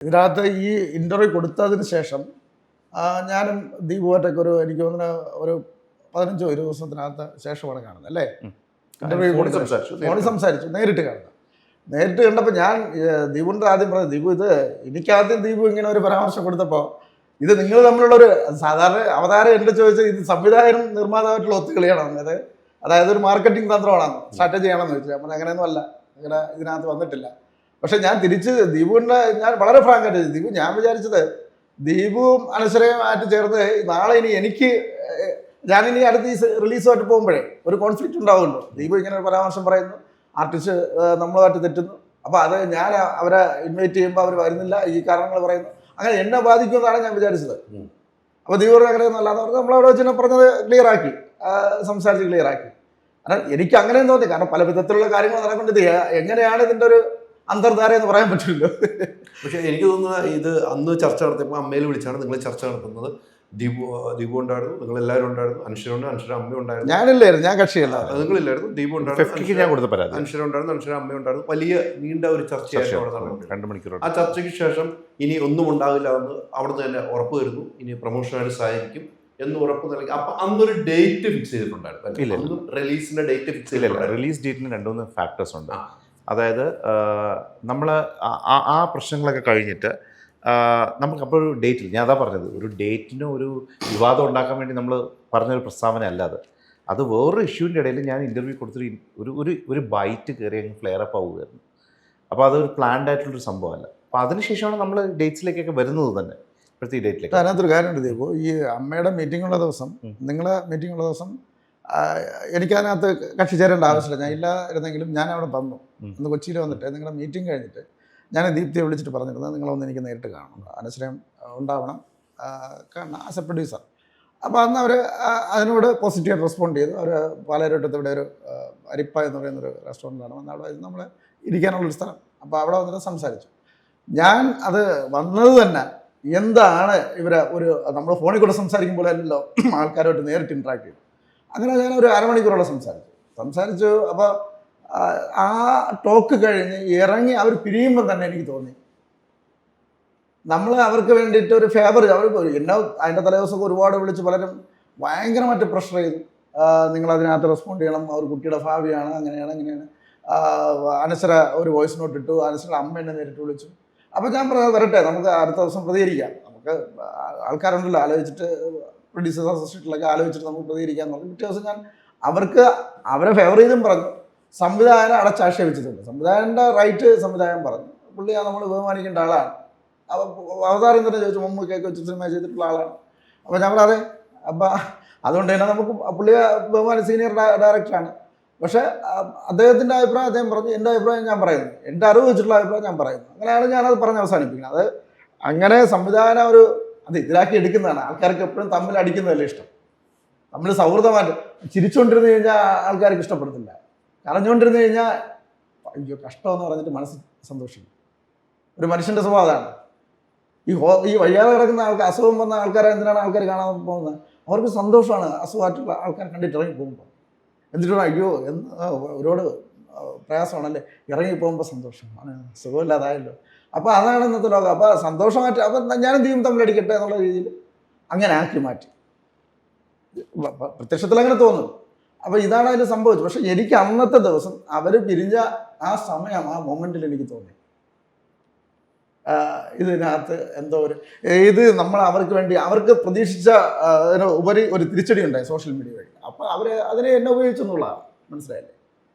ഇതിനകത്ത് ഈ ഇന്റർവ്യൂ കൊടുത്തതിന് ശേഷം ഞാനും ദീപുമായിട്ടൊക്കെ ഒരു എനിക്ക് തോന്നുന്ന ഒരു പതിനഞ്ചോ ഇരുപത് ദിവസത്തിനകത്ത് ശേഷമാണ് കാണുന്നത് അല്ലേ? ഇന്റർവ്യൂ കൊടുത്ത് സംസാരിച്ചു, ഫോണിൽ നേരിട്ട്. സംസാരിച്ചു നേരിട്ട് കാണുന്നത് നേരിട്ട് കണ്ടപ്പോൾ ഞാൻ ദീപുവിന്റെ ആദ്യം പറഞ്ഞു ദീപു ഇത് എനിക്കാദ്യം ദീപു ഇങ്ങനെ ഒരു പരാമർശം കൊടുത്തപ്പോൾ ഇത് നിങ്ങൾ തമ്മിലുള്ള ഒരു സാധാരണ അവതാരം എന്റെ ചോദിച്ചാൽ ഇത് സംവിധായകനും നിർമ്മാതാവായിട്ടുള്ള ഒത്തുകളിയാണോ അത് അതായത് ഒരു മാർക്കറ്റിംഗ് തന്ത്രമാണോ? സ്ട്രാറ്റജി ആണെന്ന് ചോദിച്ചു. അപ്പോൾ അങ്ങനെയൊന്നും അല്ല. അങ്ങനെ ഇതിനകത്ത് വന്നിട്ടില്ല. പക്ഷെ ഞാൻ തിരിച്ച് ദീപുവിന്റെ ഞാൻ വളരെ ഫ്രാങ്കായിട്ട് ആയിട്ട് ദീപു ഞാൻ വിചാരിച്ചത് ദീപുവും അനശ്വരയുമായിട്ട് ചേർന്ന് നാളെ ഇനി എനിക്ക് ഞാൻ ഞാനിനി അടുത്ത ഈ റിലീസുമായിട്ട് പോകുമ്പോഴേ ഒരു കോൺഫ്ലിക്റ്റ് ഉണ്ടാവുമല്ലോ. ദീപു ഇങ്ങനെ ഒരു പരാമർശം പറയുന്നു ആർട്ടിസ്റ്റ് നമ്മളുമായിട്ട് തെറ്റുന്നു. അപ്പോൾ അത് ഞാൻ അവരെ ഇൻവൈറ്റ് ചെയ്യുമ്പോൾ അവർ വരുന്നില്ല ഈ കാരണങ്ങൾ പറയുന്നു. അങ്ങനെ എന്നെ ബാധിക്കുമെന്നാണ് ഞാൻ വിചാരിച്ചത്. അപ്പോൾ ദീപു അങ്ങനെ നല്ലതെന്ന് പറഞ്ഞു നമ്മളവിടെ വെച്ച് പറഞ്ഞത് ക്ലിയർ ആക്കി സംസാരിച്ച് ക്ലിയർ ആക്കി. കാരണം എനിക്ക് അങ്ങനെയും തോന്നി കാരണം പല വിധത്തിലുള്ള കാര്യങ്ങൾ നടക്കേണ്ടത് എങ്ങനെയാണ് ഇതിന്റെ ഒരു അന്തർധാര എന്ന് പറയാൻ പറ്റില്ലല്ലോ. പക്ഷെ എനിക്ക് തോന്നുന്നത് ഇത് അന്ന് ചർച്ച നടത്തിയപ്പോൾ അമ്മയിൽ വിളിച്ചാണ് നിങ്ങൾ ചർച്ച നടത്തുന്നത്. ദീപു ദീപു ഉണ്ടായിരുന്നു നിങ്ങൾ എല്ലാവരും ഉണ്ടായിരുന്നു അനുശ്വരുണ്ട് അനുശ്വര അമ്മ ഉണ്ടായിരുന്നു. ഞാനില്ലായിരുന്നു ഞാൻ കക്ഷിയല്ല. നിങ്ങളില്ലായിരുന്നു ദീപു ഉണ്ടായിരുന്നു ഞാൻ കൊടുത്ത പരാതി. അനുശ്വര ഉണ്ടായിരുന്നു അനുശ്വര അമ്മ ഉണ്ടായിരുന്നു. വലിയ നീണ്ട ഒരു ചർച്ചയായിരുന്നു അവിടെ നടന്നത് രണ്ട് മണിക്കൂർ ആ ചർച്ചയ്ക്ക് ശേഷം ഇനി ഒന്നും ഉണ്ടാവില്ല എന്ന് അവിടുന്ന് തന്നെ ഉറപ്പ് വരുന്നു. ഇനി പ്രൊമോഷനായിട്ട് സഹായിക്കും എന്ന് ഉറപ്പ് നൽകി. അപ്പൊ അന്നൊരു ഡേറ്റ് ഫിക്സ് ചെയ്തിട്ടുണ്ടായിരുന്നു. റിലീസിന്റെ ഡേറ്റ് ഫിക്സ് ചെയ്തിട്ടുണ്ട് റിലീസ് ഡേറ്റിന് രണ്ടുമൂന്ന് ഫാക്ടേഴ്സ് ഉണ്ട്. അതായത് നമ്മൾ ആ പ്രശ്നങ്ങളൊക്കെ കഴിഞ്ഞിട്ട് നമുക്കപ്പോൾ നമുക്ക് അപ്പോൾ ഒരു ഡേറ്റിൽ ഞാൻ അതാ പറഞ്ഞത്. ഒരു ഡേറ്റിന് ഒരു വിവാദം ഉണ്ടാക്കാൻ വേണ്ടി നമ്മൾ പറഞ്ഞൊരു പ്രസ്താവന അല്ല അത്. അത് വേറൊരു ഇഷ്യൂവിന്റെ ഇടയിൽ ഞാൻ ഇന്റർവ്യൂ കൊടുത്തിട്ട് ഒരു ഒരു ഒരു ബൈറ്റ് കയറി അങ്ങ് ഫ്ലെയർ അപ്പ് ആവുകയായിരുന്നു. അപ്പോൾ അതൊരു പ്ലാൻഡ് ആയിട്ടുള്ളൊരു സംഭവമല്ല. അപ്പോൾ അതിനുശേഷമാണ് നമ്മൾ ഡേറ്റ്സിലേക്കൊക്കെ വരുന്നത് തന്നെ. ഇപ്പോഴത്തെ ഡേറ്റിലേക്ക് അതിനകത്തൊരു കാര്യമുണ്ട്. ഇപ്പോൾ ഈ അമ്മയുടെ മീറ്റിംഗ് ഉള്ള ദിവസം നിങ്ങളെ മീറ്റിംഗ് ഉള്ള ദിവസം എനിക്കതിനകത്ത് കക്ഷി ചേരേണ്ട ആവശ്യമില്ല. ഞാൻ ഇല്ലായിരുന്നെങ്കിലും ഞാൻ അവിടെ വന്നു അന്ന് കൊച്ചിയിൽ വന്നിട്ട് നിങ്ങളുടെ മീറ്റിംഗ് കഴിഞ്ഞിട്ട് ഞാൻ ദീപ്തിയെ വിളിച്ചിട്ട് പറഞ്ഞിരുന്നത് നിങ്ങളൊന്ന് എനിക്ക് നേരിട്ട് കാണണം. അനശ്രയം ഉണ്ടാവണം. കാണണം കാരണം ആസ് എ പ്രൊഡ്യൂസർ അപ്പോൾ അന്ന് അവർ അതിനോട് പോസിറ്റീവായിട്ട് റെസ്പോണ്ട് ചെയ്തു. അവർ പാലാരോട്ടത്ത് ഇവിടെ ഒരു അരിപ്പ എന്ന് പറയുന്നൊരു റെസ്റ്റോറന്റാണ് വന്ന് അവിടെ നമ്മൾ ഇരിക്കാനുള്ളൊരു സ്ഥലം. അപ്പോൾ അവിടെ വന്നിട്ട് സംസാരിച്ചു. ഞാൻ അത് വന്നത് തന്നെ എന്താണ് ഇവരെ ഒരു നമ്മൾ ഫോണിൽ കൂടെ സംസാരിക്കുമ്പോൾ അല്ലല്ലോ ആൾക്കാരുമായിട്ട് നേരിട്ട് ഇൻട്രാക്ട് ചെയ്തു അങ്ങനെ ഞാൻ ഒരു അരമണിക്കൂറോളം സംസാരിച്ചു. സംസാരിച്ചു അപ്പോൾ ആ ടോക്ക് കഴിഞ്ഞ് ഇറങ്ങി അവർ പിരിയുമ്പോൾ തന്നെ എനിക്ക് തോന്നി. നമ്മൾ അവർക്ക് വേണ്ടിയിട്ട് ഒരു ഫേവർ അവർ എന്നെ അതിന്റെ തലേദിവസമൊക്കെ ഒരുപാട് വിളിച്ച് പലരും ഭയങ്കരമായിട്ട് പ്രഷർ ചെയ്തു. നിങ്ങളതിനകത്ത് റെസ്പോണ്ട് ചെയ്യണം. അവർ കുട്ടിയുടെ ഭാവിയാണ് അങ്ങനെയാണ് അങ്ങനെയാണ് അനശ്വര ഒരു വോയിസ് നോട്ട് ഇട്ടു. അനശ്വര അമ്മ എന്നെ നേരിട്ട് വിളിച്ചു. അപ്പോൾ ഞാൻ പറഞ്ഞത് വരട്ടെ നമുക്ക് അടുത്ത ദിവസം പ്രതികരിക്കാം. നമുക്ക് ആൾക്കാരുണ്ടല്ലോ ആലോചിച്ചിട്ട് പ്രൊഡ്യൂസേഴ്സ് അസോസിയേറ്റിലൊക്കെ ആലോചിച്ചിട്ട് നമുക്ക് പ്രതികരിക്കാൻ പറഞ്ഞു പിറ്റേ ദിവസം ഞാൻ അവർക്ക് അവരെ ഫേവർ ചെയ്തും പറഞ്ഞു. സംവിധായകനെ അടച്ചാക്ഷേപിച്ചിട്ടുണ്ട് സംവിധായകന്റെ റൈറ്റ് സംവിധായകൻ പറഞ്ഞു. പുള്ളി നമ്മൾ ബഹുമാനിക്കേണ്ട ആളാണ്. അവതാരം തന്നെ ചോദിച്ചു മമ്മൂക്കൊക്കെ വെച്ച് സിനിമ ചെയ്തിട്ടുള്ള ആളാണ്. അപ്പോൾ ഞാൻ പറയാതെ അപ്പം അതുകൊണ്ട് തന്നെ നമുക്ക് പുള്ളി ബഹുമാനി സീനിയർ ഡയറക്ടറാണ് പക്ഷേ അദ്ദേഹത്തിന്റെ അഭിപ്രായം അദ്ദേഹം പറഞ്ഞു എന്റെ അഭിപ്രായം ഞാൻ പറയുന്നു. എന്റെ അറിവ് വെച്ചിട്ടുള്ള അഭിപ്രായം ഞാൻ പറയുന്നു. അങ്ങനെയാണ് ഞാനത് പറഞ്ഞ് അവസാനിപ്പിക്കുന്നത്. അത് അങ്ങനെ സംവിധാന ഒരു അത് ഇതിലാക്കി എടുക്കുന്നതാണ്. ആൾക്കാർക്ക് എപ്പോഴും തമ്മിൽ അടിക്കുന്നതല്ലേ ഇഷ്ടം. നമ്മൾ സൗഹൃദമായിട്ട് ചിരിച്ചുകൊണ്ടിരുന്ന് കഴിഞ്ഞാൽ ആൾക്കാർക്ക് ഇഷ്ടപ്പെടുന്നില്ല. കരഞ്ഞുകൊണ്ടിരുന്ന് കഴിഞ്ഞാൽ അയ്യോ കഷ്ടമെന്ന് പറഞ്ഞിട്ട് മനസ്സ് സന്തോഷിക്കും. ഒരു മനുഷ്യന്റെ സ്വഭാവമാണ് ഈ ഹോ ഈ വയ്യാതെ കിടക്കുന്ന ആൾക്കാർ അസുഖം വന്ന ആൾക്കാരെ എന്തിനാണ് ആൾക്കാർ കാണാൻ പോകുന്നത്? അവർക്ക് സന്തോഷമാണ്. അസുഖമായിട്ടുള്ള ആൾക്കാർ കണ്ടിട്ട് ഇറങ്ങി പോകുമ്പോൾ എന്നിട്ട് പറയും, അയ്യോ എന്ന് ഒരുപാട് പ്രയാസമാണല്ലേ? ഇറങ്ങി പോകുമ്പോൾ സന്തോഷം സുഖമില്ലാതായല്ലോ. അപ്പോൾ അതാണ് ഇന്നത്തെ ലോകം. അപ്പോൾ സന്തോഷമായിട്ട് അപ്പം ഞാനും ദീപം തമ്മിലടിക്കട്ടെ എന്നുള്ള രീതിയിൽ അങ്ങനെ ആക്കി മാറ്റി. പ്രത്യക്ഷത്തിൽ അങ്ങനെ തോന്നും. അപ്പോൾ ഇതാണ് അതിൽ സംഭവിച്ചത്. പക്ഷെ എനിക്ക് അന്നത്തെ ദിവസം അവർ പിരിഞ്ഞ ആ സമയം ആ മൊമെന്റിൽ എനിക്ക് തോന്നി. ഇതിനകത്ത് എന്തോ ഒരു ഇത് നമ്മൾ അവർക്ക് വേണ്ടി അവർക്ക് പ്രതീക്ഷിച്ച ഉപരി ഒരു തിരിച്ചടി ഉണ്ടായി സോഷ്യൽ മീഡിയ വഴി. അപ്പോൾ അവർ അതിനെ എന്നെ ഉപയോഗിച്ചെന്നുള്ളതാണ്. മനസ്സിലായില്ലേ?